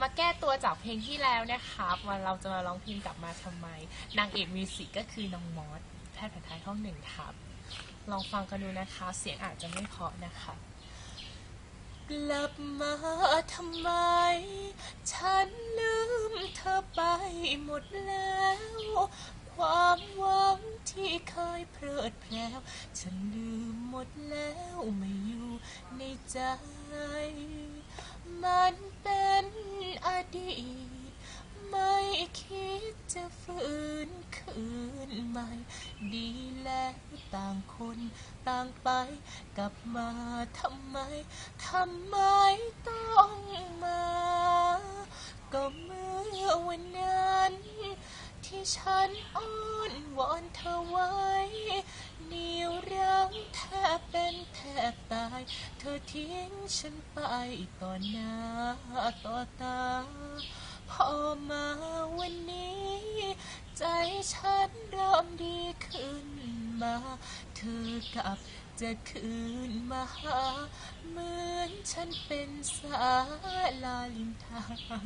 มาแก้ตัวจากเพลงที่แล้วนะครับมาเราจะมาร้องเพลงกลับมาทำไม นางเอกมิวสิกก็คือน้องมอสแพทย์แผนไทยห้องหนึ่งครับ ลองฟังกันดูนะคะ เสียงอาจจะไม่เพราะนะคะกลับมาทำไม ฉันลืมเธอไปหมดแล้ว ความหวังที่เคยเพลิดเพลวฉันลืมหมดแล้วไม่อยู่ในใจ ไม่คิดจะฝืนคืนใหม่ ดีแล้วต่างคนต่างไป กลับมาทำไม ทำไมต้องมา ก็เมื่อวันนั้น ที่ฉันอ้อน เธอทิ้งฉันไปต่อหน้าต่อตา พอมาวันนี้ ใจฉันเริ่มดีขึ้นมา เธอกลับจะคืนมาหา เหมือนฉันเป็นสาลาลิมทาง